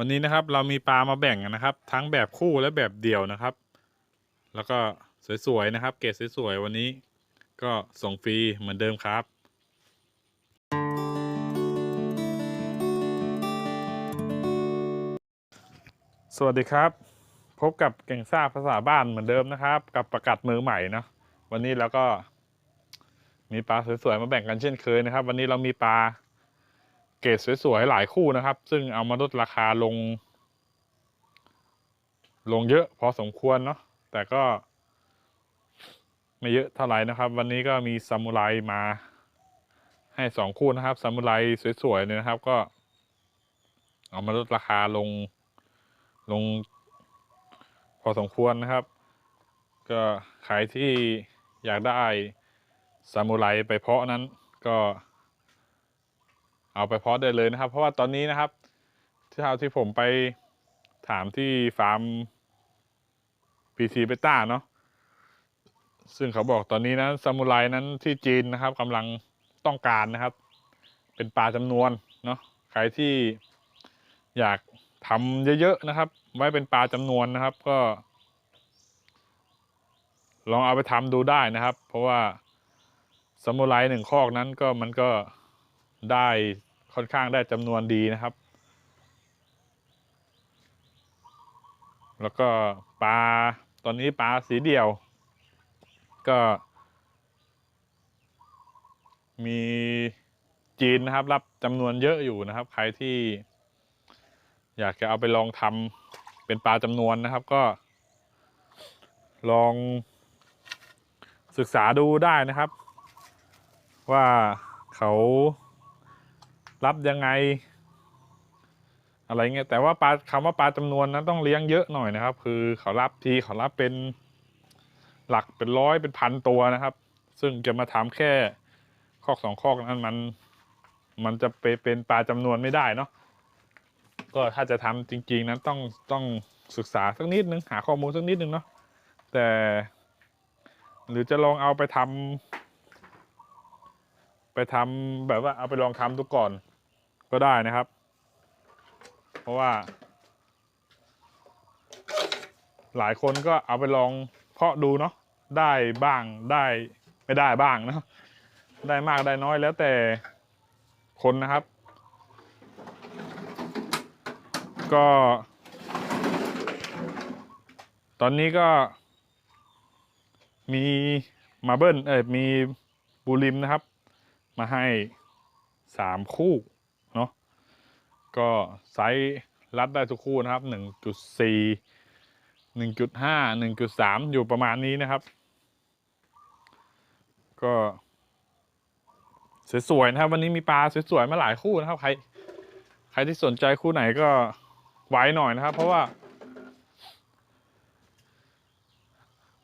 วันนี้นะครับเรามีปลามาแบ่งกันนะครับ ทั้งแบบคู่และแบบเดี่ยวนะครับ แล้วก็สวยๆนะครับ เกรดสวยๆวันนี้ ก็ส่งฟรีเหมือนเดิมครับสวัสดีครับ พบกับเก่งซ่าภาษาบ้านเหมือนเดิมนะครับ กับประกาศมือใหม่นะวันนี้เราก็ มีปลาสวยๆมาแบ่งกันเช่นเคยนะครับ วันนี้เรามีปลา เกรดสวยๆหลายคู่นะครับ ซึ่งเอามาลดราคาลง ลงเยอะพอสมควรเนาะแต่ก็ ไม่เยอะเท่าไหร่นะครับ วันนี้ก็มีซามูไรมาให้สองคู่นะครับซามูไรสวยๆเนี่ยนะครับ ก็ เอามาลดราคาลงลง พอสมควรนะครับ ก็ใครที่อยากได้ซามูไรไปเพาะนั้นก็ เอาไปเพาะได้เลยนะครับ เพราะว่าตอนนี้นะครับที่เท่าที่ผมไปถามที่ฟาร์ม PC เบต้าเนาะซึ่งเขาบอกตอนนี้นะซามูไรนั้นที่จีนนะครับกำลังต้องการนะครับ เป็นปลาจำนวนเนาะใครที่อยากทำเยอะๆนะครับ ไว้เป็นปลาจำนวนนะครับ ก็ ลองเอาไปทำดูได้นะครับ เพราะว่าซามูไรหนึ่งคอกนั้นก็มันก็ได้ ค่อนข้างได้จำนวนดีนะครับ แล้วก็ปลาตอนนี้ปลาสีเดี่ยว ก็ มีจีนนะครับ รับจำนวนเยอะอยู่นะครับ ใครที่ อยากจะเอาไปลองทำเป็นปลาจำนวนนะครับ ก็ ลองศึกษาดูได้นะครับ ว่าเขา รับยังไง อะไรเงี้ยแต่ว่าปลาคำว่าปลาจำนวนนั้นต้องเลี้ยงเยอะหน่อยนะครับ คือเขารับทีเขารับเป็นหลักเป็นร้อยเป็นพันตัวนะครับ ซึ่งจะมาทำแค่คอกสองคอกนั้นมันมันจะไปเป็นปลาจำนวนไม่ได้เนาะก็ถ้าจะทำจริง ๆ นั้นต้องต้องศึกษาสักนิดนึงหาข้อมูลสักนิดนึงเนาะแต่ หรือจะลองเอาไปทำ ไปทำแบบว่าเอาไปลองทำดูก่อนก็ได้นะครับ เพราะว่า หลายคนก็เอาไปลองเพาะดูเนาะได้บ้างได้ไม่ได้บ้างเนาะได้มากได้น้อยแล้วแต่คนนะครับ ก็ ตอนนี้ก็ มีมาเบิลเอ้ยมีบูริมนะครับ มาให้สามคู่เนาะก็ไซส์รัดได้ทุกคู่นะครับหนึ่งจุดสี่หนึ่งจุดห้าหนึ่งจุดสามอยู่ประมาณนี้นะครับ ก็สวยๆนะครับ วันนี้มีปลาสวยๆมาหลายคู่นะครับ ใคร ใครที่สนใจคู่ไหนก็ไว้หน่อยนะครับ เพราะว่า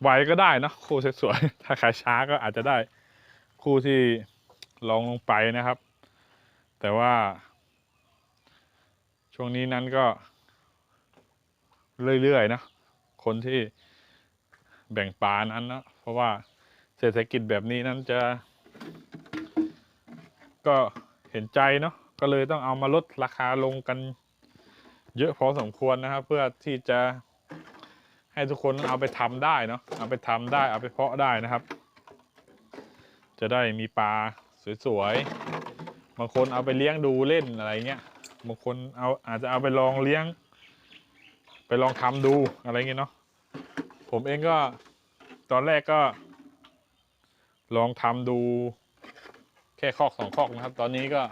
ไวก็ได้นะคู่สวยๆถ้าใครช้าก็อาจจะได้คู่ที่ ลองลงไปนะครับ แต่ว่า ช่วงนี้นั้นก็ เรื่อยๆนะคนที่แบ่งปลานั้นนะเพราะว่าเศรษฐกิจแบบนี้นั้นจะ ก็เห็นใจเนาะก็เลยต้องเอามาลดราคาลงกัน เยอะพอสมควรนะครับ เพื่อที่จะให้ทุกคนเอาไปทำได้เนาะเอาไปทำได้เอาไปเพาะได้นะครับ จะได้มีปลา สวยๆ บางคนเอาไปเลี้ยงดูเล่นอะไรเงี้ย บางคนเอาอาจจะเอาไปลองเลี้ยง ไปลองทำดูอะไรเงี้ยเนาะ ผมเองก็ตอนแรกก็ ลองทำดู แค่คอกสองคอกนะครับ ตอนนี้ก็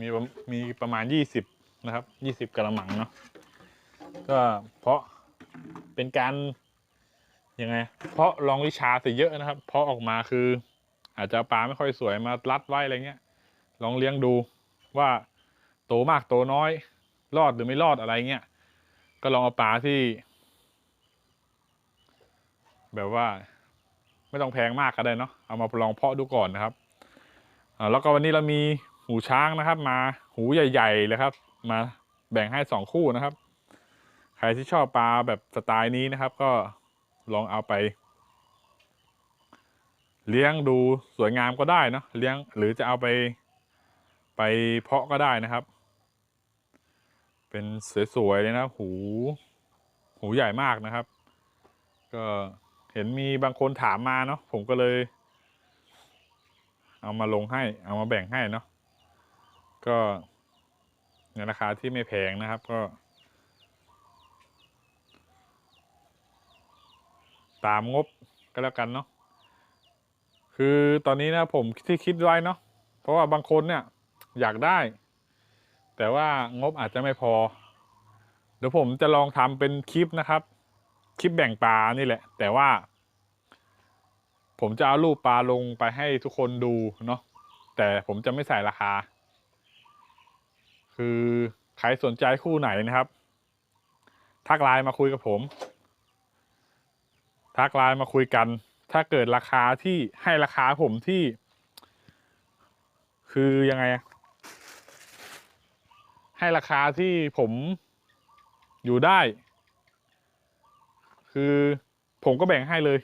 มีมีประมาณยี่สิบนะครับยี่สิบกระมังเนาะ ก็เพราะเป็นการยังไง เพราะลองวิชาเสียเยอะนะครับ เพราะออกมาคือ อาจจะปลาไม่ค่อยสวยมารัดไว้อะไรเงี้ย ลองเลี้ยงดูว่าโตมากโตน้อย รอดหรือไม่รอดอะไรเงี้ย ก็ลองเอาปลาที่ แบบว่า ไม่ต้องแพงมากก็ได้เนาะ เอามาลองเพาะดูก่อนนะครับแล้วก็วันนี้เรามีหูช้างนะครับ มาหูใหญ่ๆเลยครับ มาแบ่งให้สองคู่นะครับ ใครที่ชอบปลาแบบสไตล์นี้นะครับ ก็ลองเอาไป เลี้ยงดูสวยงามก็ได้เนะเลี้ยงหรือจะเอาไปไปเพาะก็ได้นะครับ เป็นสวยๆเลยนะหู หูใหญ่มากนะครับ ก็เห็นมีบางคนถามมาเนาะผมก็เลย เอามาลงให้เอามาแบ่งให้เนาะก็ในราคาที่ไม่แพงนะครับก็ ตามงบก็แล้วกันเนาะ คือตอนนี้นะผมที่คิดไว้เนาะเพราะว่าบางคนเนี่ยอยากได้ แต่ว่างบอาจจะไม่พอ เดี๋ยวผมจะลองทำเป็นคลิปนะครับ คลิปแบ่งปลานี่แหละ แต่ว่า ผมจะเอารูปปลาลงไปให้ทุกคนดูเนาะแต่ผมจะไม่ใส่ราคา คือใครสนใจคู่ไหนนะครับ ทักไลน์มาคุยกับผม ทักไลน์มาคุยกัน ถ้าเกิดราคาที่ให้ราคาผมที่ คือยังไงให้ราคาที่ผมอยู่ได้ คือผมก็แบ่งให้เลย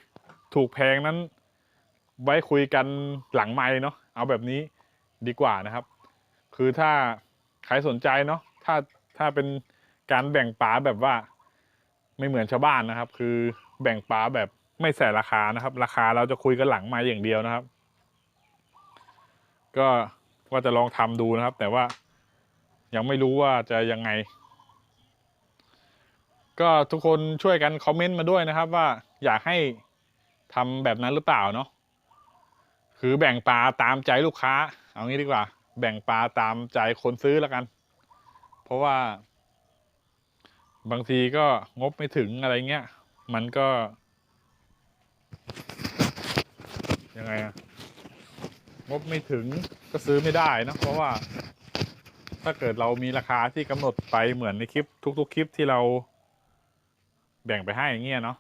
ถูกแพงนั้น ไว้คุยกันหลังไม้เนาะเอาแบบนี้ดีกว่านะครับ คือถ้าใครสนใจเนาะถ้าถ้าเป็นการแบ่งปลาแบบว่า ไม่เหมือนชาวบ้านนะครับ คือแบ่งปลาแบบ ไม่ใส่ราคานะครับ ราคาเราจะคุยกันหลังม้อย่างเดียวนะครับ ก็ว่าจะลองทำดูนะครับ แต่ว่ายังไม่รู้ว่าจะยังไง ก็ทุกคนช่วยกันคอมเมนต์มาด้วยนะครับ ว่าอยากให้ทำแบบนั้นหรือเปล่าเนาะคือแบ่งปลาตามใจลูกค้า เอางี้ดีกว่า แบ่งปลาตามใจคนซื้อแล้วกัน เพราะว่าบางทีก็งบไม่ถึงอะไรเงี้ย มันก็ ยังไงอะงบไม่ถึงก็ซื้อไม่ได้นะเพราะว่า ถ้าเกิดเรามีราคาที่กำหนดไปเหมือนในคลิป ทุก ๆ คลิปที่เรา แบ่งไปให้อย่างเงี้ยเนาะ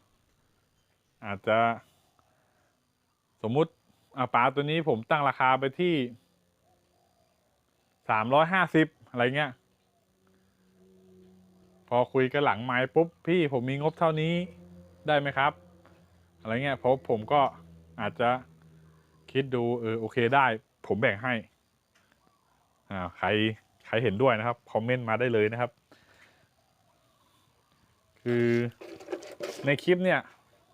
อาจจะ สมมุติอาปลาตัวนี้ผมตั้งราคาไปที่สามร้อยห้าสิบอะไรเงี้ย พอคุยกันหลังไม้ปุ๊บ พี่ผมมีงบเท่านี้ได้ไหมครับ อะไรเงี้ยเพราะผมก็อาจจะ คิดดูเออโอเคได้ ผมแบ่งให้อ่าใครใครเห็นด้วยนะครับ คอมเมนต์มาได้เลยนะครับ คือในคลิปเนี่ย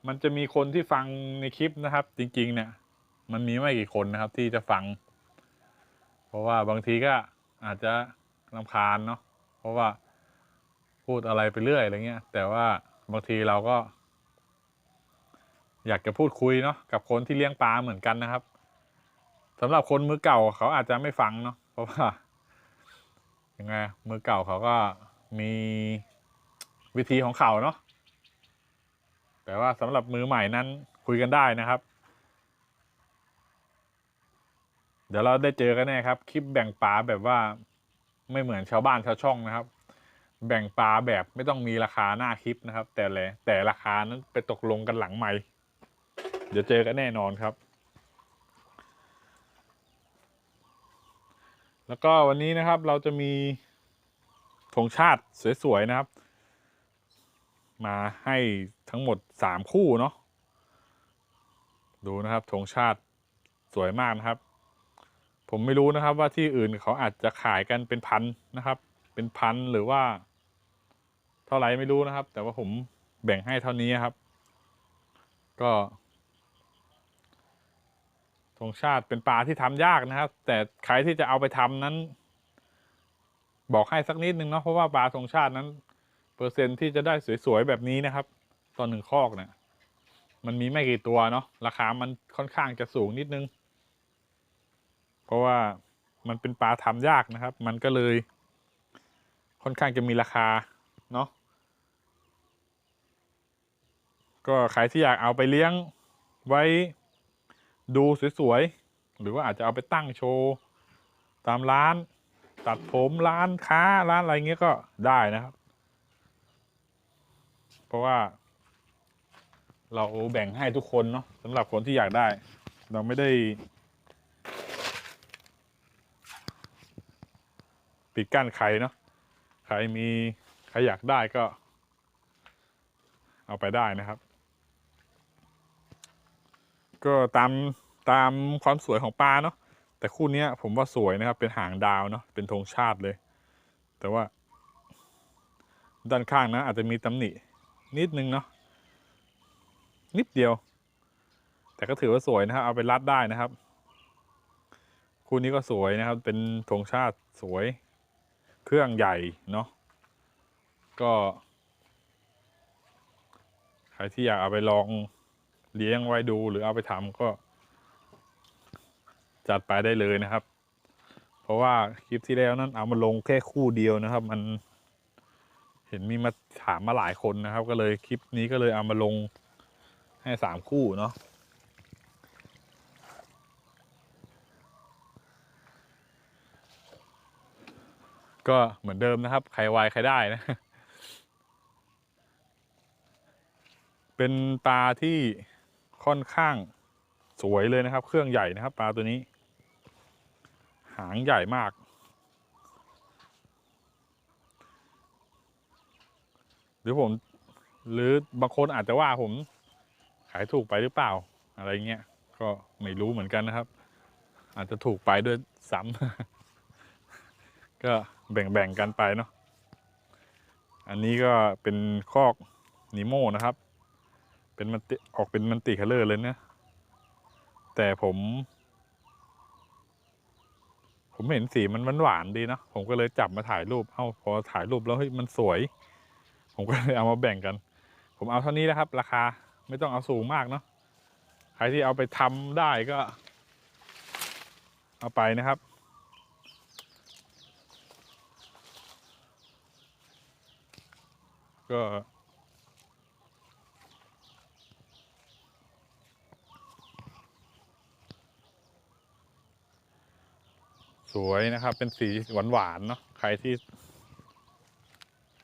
มันจะมีคนที่ฟังในคลิปนะครับ จริง ๆ เนี่ย มันมีไม่กี่คนนะครับ ที่จะฟัง เพราะว่าบางทีก็อาจจะรำคาญเนาะเพราะว่าพูดอะไรไปเรื่อยอะไรเงี้ย แต่ว่าบางทีเราก็ อยากจะพูดคุยเนาะกับคนที่เลี้ยงปลาเหมือนกันนะครับ สำหรับคนมือเก่าเขาอาจจะไม่ฟังเนาะเพราะว่ายังไงมือเก่าเขาก็มีวิธีของเขาเนาะแต่ว่าสำหรับมือใหม่นั้นคุยกันได้นะครับ เดี๋ยวเราได้เจอกันแน่ครับ คลิปแบ่งปลาแบบว่าไม่เหมือนชาวบ้านชาวช่องนะครับ แบ่งปลาแบบไม่ต้องมีราคาหน้าคลิปนะครับ แต่แหละแต่ราคานั้นไปตกลงกันหลังไม่ เดี๋ยวเจอกันแน่นอนครับ แล้วก็วันนี้นะครับเราจะมีธงชาติสวย ๆ นะครับ มาให้ทั้งหมดสามคู่เนาะดูนะครับธงชาติสวยมากนะครับ ผมไม่รู้นะครับว่าที่อื่นเขาอาจจะขายกันเป็นพันนะครับ เป็นพันหรือว่า เท่าไหร่ไม่รู้นะครับ แต่ว่าผมแบ่งให้เท่านี้ครับ ก็ ธงชาติเป็นปลาที่ทำยากนะครับ แต่ใครที่จะเอาไปทำนั้น บอกให้สักนิดนึงเนาะเพราะว่าปลาธงชาตินั้น เปอร์เซ็นที่จะได้สวยๆแบบนี้นะครับตอนหนึ่งคอกเนี่ยมันมีไม่กี่ตัวเนาะราคามันค่อนข้างจะสูงนิดนึง เพราะว่ามันเป็นปลาทำยากนะครับ มันก็เลย ค่อนข้างจะมีราคาเนาะก็ใครที่อยากเอาไปเลี้ยงไว้ ดูสวยๆหรือว่าอาจจะเอาไปตั้งโชว์ตามร้าน ตัดผมร้านค้าร้านอะไรเงี้ยก็ได้นะครับ เพราะว่า เราแบ่งให้ทุกคนเนาะสำหรับคนที่อยากได้ เราไม่ได้ปิดกั้นใครเนาะใครมีใครอยากได้ก็ เอาไปได้นะครับ ก็ตามตามความสวยของปลาเนาะแต่คู่นี้ผมว่าสวยนะครับ เป็นหางดาวเนาะเป็นธงชาติเลย แต่ว่า ด้านข้างนะอาจจะมีตำหนินิดนึงเนาะนิดเดียว แต่ก็ถือว่าสวยนะครับ เอาไปรัดได้นะครับ คู่นี้ก็สวยนะครับ เป็นธงชาติสวย เครื่องใหญ่เนาะก็ ใครที่อยากเอาไปลอง เลี้ยงไว้ดูหรือเอาไปทำก็ จัดไปได้เลยนะครับ เพราะว่าคลิปที่แล้วนั้นเอามาลงแค่คู่เดียวนะครับ มัน เห็นมีมาถามมาหลายคนนะครับ ก็เลยคลิปนี้ก็เลยเอามาลงให้สามคู่เนาะก็เหมือนเดิมนะครับ ใครไวใครได้นะ เป็นปลาที่ ค่อนข้างสวยเลยนะครับ เครื่องใหญ่นะครับปลาตัวนี้ หางใหญ่มาก หรือผม หรือบางคนอาจจะว่าผมขายถูกไปหรือเปล่า อะไรเงี้ยก็ไม่รู้เหมือนกันนะครับ อาจจะถูกไปด้วยซ้ำก็แบ่งๆกันไปเนาะอันนี้ก็เป็นคอกนิโมนะครับ เป็นมันติออกเป็นมันติคัลเลอร์เลยนะ แต่ผม ผมเห็นสีมันหวานดีเนาะผมก็เลยจับมาถ่ายรูป เอ้าพอถ่ายรูปแล้วเฮ้ยมันสวย ผมก็เลยเอามาแบ่งกัน ผมเอาเท่านี้นะครับ ราคาไม่ต้องเอาสูงมากเนาะ ใครที่เอาไปทำได้ก็ เอาไปนะครับก็ สวยนะครับ เป็นสีหวานๆเนาะใครที่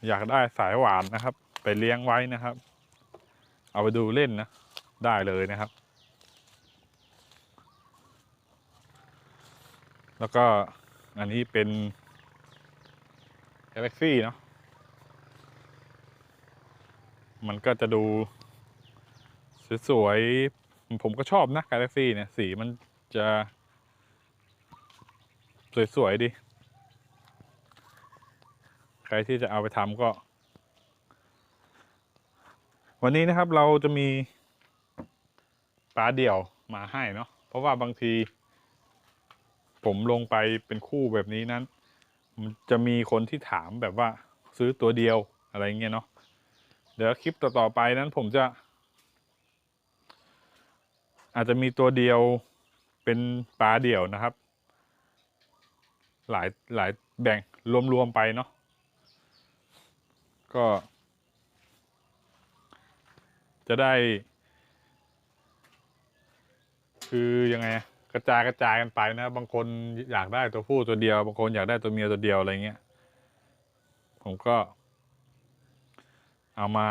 อยากได้สายหวานนะครับ ไปเลี้ยงไว้นะครับ เอาไปดูเล่นนะได้เลยนะครับ แล้วก็อันนี้เป็น Galaxy เนาะมันก็จะดู สวยๆผมก็ชอบนะ Galaxy เนี่ย สีมันจะ สวย ๆ ดี ใครที่จะเอาไปทำก็ วันนี้นะครับเราจะมีปลาเดี่ยวมาให้เนาะเพราะว่าบางที ผมลงไปเป็นคู่แบบนี้นั้น มันจะมีคนที่ถามแบบว่าซื้อตัวเดียวอะไรเงี้ยเนาะเดี๋ยวคลิปต่อ ๆ ไปนั้นผมจะ อาจจะมีตัวเดียวเป็นปลาเดี่ยวนะครับ หลายหลายแบ่งรวม ๆ ไปเนาะก็ จะได้ คือยังไงกระจายกระจายกันไปนะ บางคนอยากได้ตัวผู้ตัวเดียว บางคนอยากได้ตัวเมียตัวเดียวอะไรเงี้ยผมก็ เอามา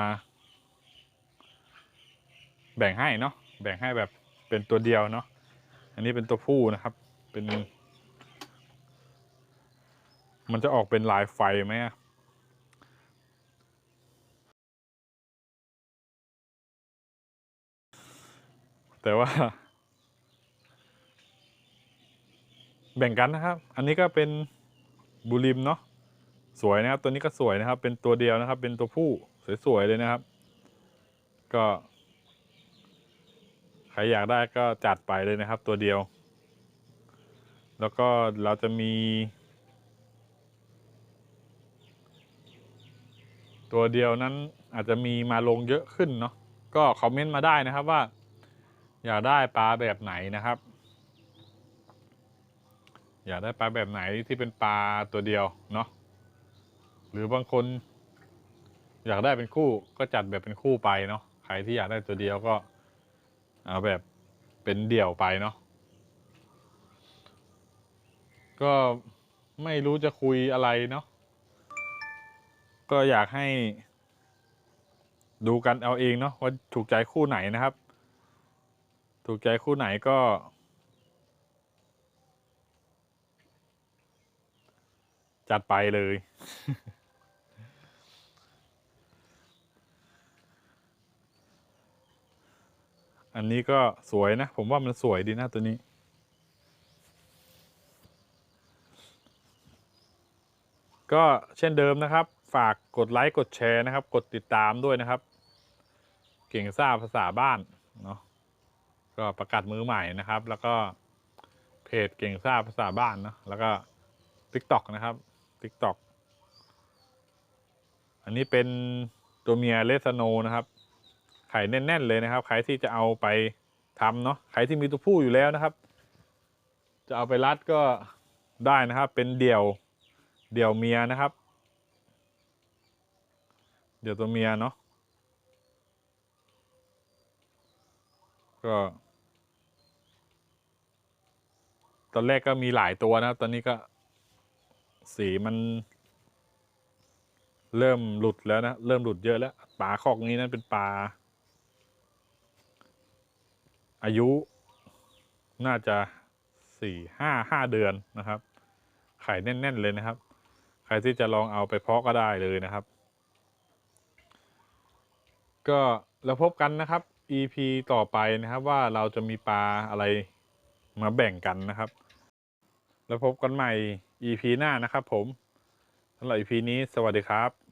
แบ่งให้เนาะแบ่งให้แบบเป็นตัวเดียวเนาะอันนี้เป็นตัวผู้นะครับ เป็น มันจะออกเป็นลายไฟไหมแต่ว่า แบ่งกันนะครับ อันนี้ก็เป็นบูริมเนาะสวยนะครับ ตัวนี้ก็สวยนะครับ เป็นตัวเดียวนะครับ เป็นตัวผู้สวยๆเลยนะครับ ก็ ใครอยากได้ก็จัดไปเลยนะครับ ตัวเดียว แล้วก็เราจะมี ตัวเดียวนั้นอาจจะมีมาลงเยอะขึ้นเนาะก็คอมเมนต์มาได้นะครับว่า อยากได้ปลาแบบไหนนะครับ อยากได้ปลาแบบไหนที่เป็นปลาตัวเดียวเนาะหรือบางคน อยากได้เป็นคู่ก็จัดแบบเป็นคู่ไปเนาะใครที่อยากได้ตัวเดียวก็เอาแบบเป็นเดี่ยวไปเนาะก็ไม่รู้จะคุยอะไรเนาะ ก็อยากให้ดูกันเอาเองเนาะว่าถูกใจคู่ไหนนะครับ ถูกใจคู่ไหนก็ จัดไปเลย อันนี้ก็สวยนะ ผมว่ามันสวยดีนะตัวนี้ก็เช่นเดิมนะครับ ฝากกดไลค์กดแชร์นะครับ กดติดตามด้วยนะครับ เก่งซ่าภาษาบ้านเนาะก็ประกาศมือใหม่นะครับ แล้วก็เพจเก่งซ่าภาษาบ้านเนาะแล้วก็ TikTok นะครับ TikTok อันนี้เป็นตัวเมียเลสโนนะครับไข่แน่น ๆ เลยนะครับ ใครที่จะเอาไปทำเนาะใครที่มีตัวผู้อยู่แล้วนะครับ จะเอาไปรัดก็ได้นะครับ เป็นเดี่ยวเดี่ยวเมียนะครับ เดี่ยวตัวเมียเนาะก็ตอนแรกก็มีหลายตัวนะครับ ตอนนี้ก็ สีมัน เริ่มหลุดแล้วนะ เริ่มหลุดเยอะแล้วปลาคอกนี้นั้นเป็นปลาอายุน่าจะสี่ห้าห้าเดือนนะครับ ไข่แน่น ๆ เลยนะครับ ใครที่จะลองเอาไปเพาะก็ได้เลยนะครับ ก็แล้วพบกันนะครับ EP ต่อไปนะครับว่าเราจะมีปลาอะไรมาแบ่งกันนะครับ แล้วพบกันใหม่ EP หน้านะครับผมสำหรับ EP นี้สวัสดีครับ